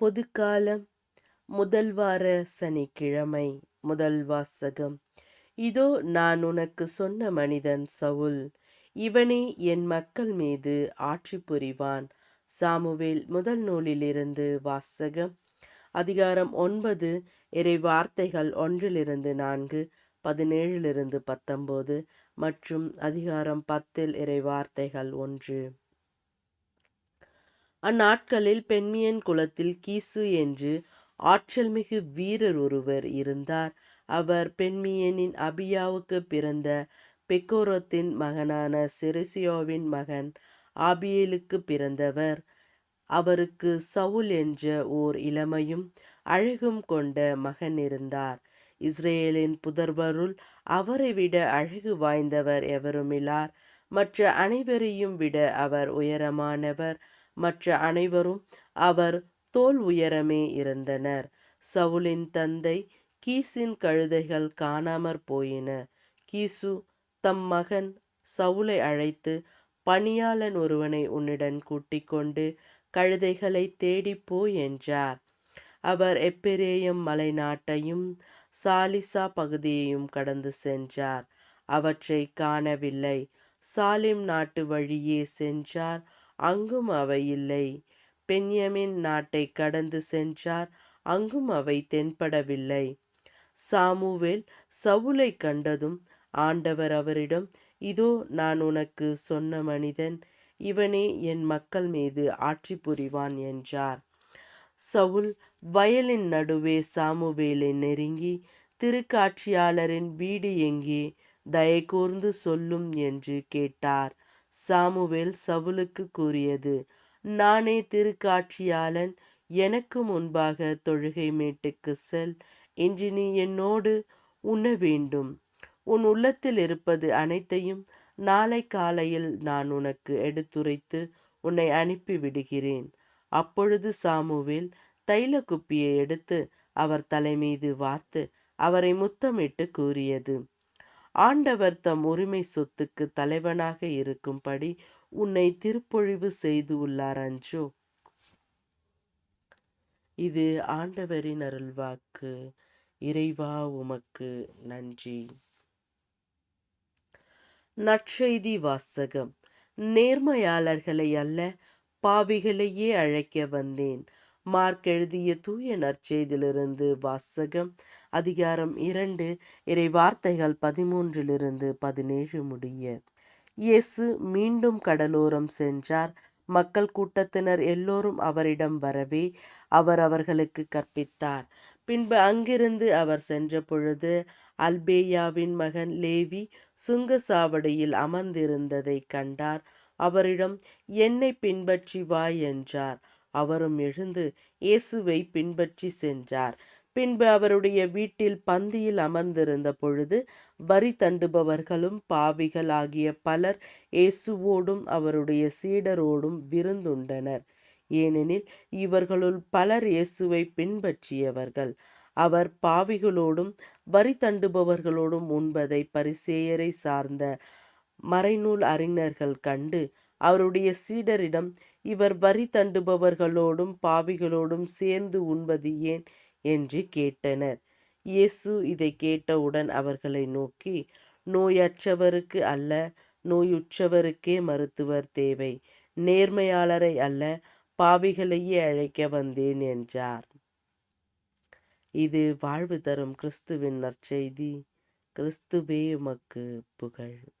பொதுக்காலம் முதல் வார சனிக்கிழமை முதல் வாசகம். இதோ நான் உனக்கு சொன்ன மனிதன் சவுல். இவனே என் மக்கள் மீது ஆட்சி புரிவான். சாமுவேல் முதல் நூலிலிருந்து வாசகம். அதிகாரம் ஒன்பது இறை வார்த்தைகள் ஒன்றிலிருந்து நான்கு பதினேழிலிருந்து பத்தொம்போது மற்றும் அதிகாரம் பத்தில் இறை வார்த்தைகள் ஒன்று. அந்நாட்களில் பெண்மியன் குலத்தில் கீசு என்று ஆற்றல்மிகு வீரர் ஒருவர் இருந்தார். அவர் பெண்மியனின் அபியாவுக்கு பிறந்த பெக்கோரத்தின் மகனான செருசியோவின் மகன் ஆபியேலுக்கு பிறந்தவர். அவருக்கு சவுல் என்ற ஓர் இளமையும் அழகும் கொண்ட மகன் இருந்தார். இஸ்ரேலின் புதர்வருள் அவரை விட அழகு வாய்ந்தவர் எவருமில்லார் மற்ற அனைவரையும் விட அவர் உயரமானவர். மற்ற அனைவரும் அவர் தோல் உயரமே இருந்தனர். சவுலின் தந்தை கீசின் கழுதைகள் காணாமற் போயின. கீசு தம் மகன் சவுலை அழைத்து பணியாளன் ஒருவனை உன்னிடம் கூட்டிக் கொண்டு கழுதைகளை தேடிப்போ என்றார். அவர் எப்பெரேயம் மலை நாட்டையும் சாலிசா பகுதியையும் கடந்து சென்றார். அவற்றை காணவில்லை. சாலிம் நாட்டு வழியே சென்றார் அங்கும் அவை இல்லை. பென்யமின் நாட்டை கடந்து சென்றார் அங்கும் அவை தென்படவில்லை. சாமுவேல் சவுலை கண்டதும் ஆண்டவர் அவரிடம் இதோ நான் உனக்கு சொன்ன மனிதன் இவனே என் மக்கள் மீது ஆட்சி புரிவான் என்றார். சவுல் வயலின் நடுவே சாமுவேலை நெருங்கி திருக்காட்சியாளரின் வீடு எங்கே? தயை கூர்ந்து சொல்லும் என்று கேட்டார். சாமுவேல் சவுலுக்கு கூறியது நானே திருக்காட்சியாளன் எனக்கு முன்பாக தொழுகை மேட்டுக்கு செல் இன்று நீ என்னோடு உண்ண வேண்டும். உன் உள்ளத்தில் இருப்பது அனைத்தையும் நாளை காலையில் நான் உனக்கு எடுத்துரைத்து உன்னை அனுப்பி விடுகிறேன் அப்பொழுது சாமுவேல் தைல குப்பியை எடுத்து அவர் தலைமீது வார்த்து அவரை முத்தமிட்டு கூறியது ஆண்டவர் தம் உரிமை சொத்துக்கு தலைவனாக இருக்கும்படி உன்னை திருப்பொழிவு செய்து உள்ளார் அஞ்சோ. இது ஆண்டவரின் அருள்வாக்கு. இறைவா உமக்கு நன்றி. நற்செய்தி வாசகம். நேர்மையாளர்களை அல்ல பாவிகளையே அழைக்க வந்தேன். மார்க் எழுதிய தூய நற்செய்திலிருந்து வாசகம் அதிகாரம் இரண்டு இறை வார்த்தைகள் பதிமூன்றிலிருந்து பதினேழு முடிய. இயேசு மீண்டும் கடலோரம் சென்றார். மக்கள் கூட்டத்தினர் எல்லோரும் அவரிடம் வரவே அவர் அவர்களுக்கு கற்பித்தார். பின்பு அங்கிருந்து அவர் சென்ற பொழுது அல்பேயாவின் மகன் லேவி சுங்க சாவடியில் அமர்ந்திருந்ததை கண்டார். அவரிடம் என்னை பின்பற்றி வா என்றார். அவரும் எழுந்து இயேசுவை பின்பற்றி சென்றார். பின்பு அவருடைய வீட்டில் பந்தியில் அமர்ந்திருந்த பொழுது வரி தண்டுபவர்களும் பாவிகள் ஆகிய பலர் இயேசுவோடும் அவருடைய சீடரோடும் விருந்துண்டனர். ஏனெனில் இவர்களுள் பலர் இயேசுவை பின்பற்றியவர்கள். அவர் பாவிகளோடும் வரி தண்டுபவர்களோடும் உண்பதை பரிசேயரை சார்ந்த மறைநூல் அறிஞர்கள் கண்டு அவருடைய சீடரிடம் இவர் வரி தண்டுபவர்களோடும் பாவிகளோடும் சேர்ந்து உண்பது ஏன்? என்று கேட்டனர். இயேசு இதை கேட்டவுடன் அவர்களை நோக்கி நோயற்றவருக்கு அல்ல நோயுற்றவருக்கே மருத்துவர் தேவை. நேர்மையாளரை அல்ல பாவிகளையே அழைக்க வந்தேன் என்றார். இது வாழ்வு தரும் கிறிஸ்துவின் நற்செய்தி. கிறிஸ்துவே உமக்கு புகழ்.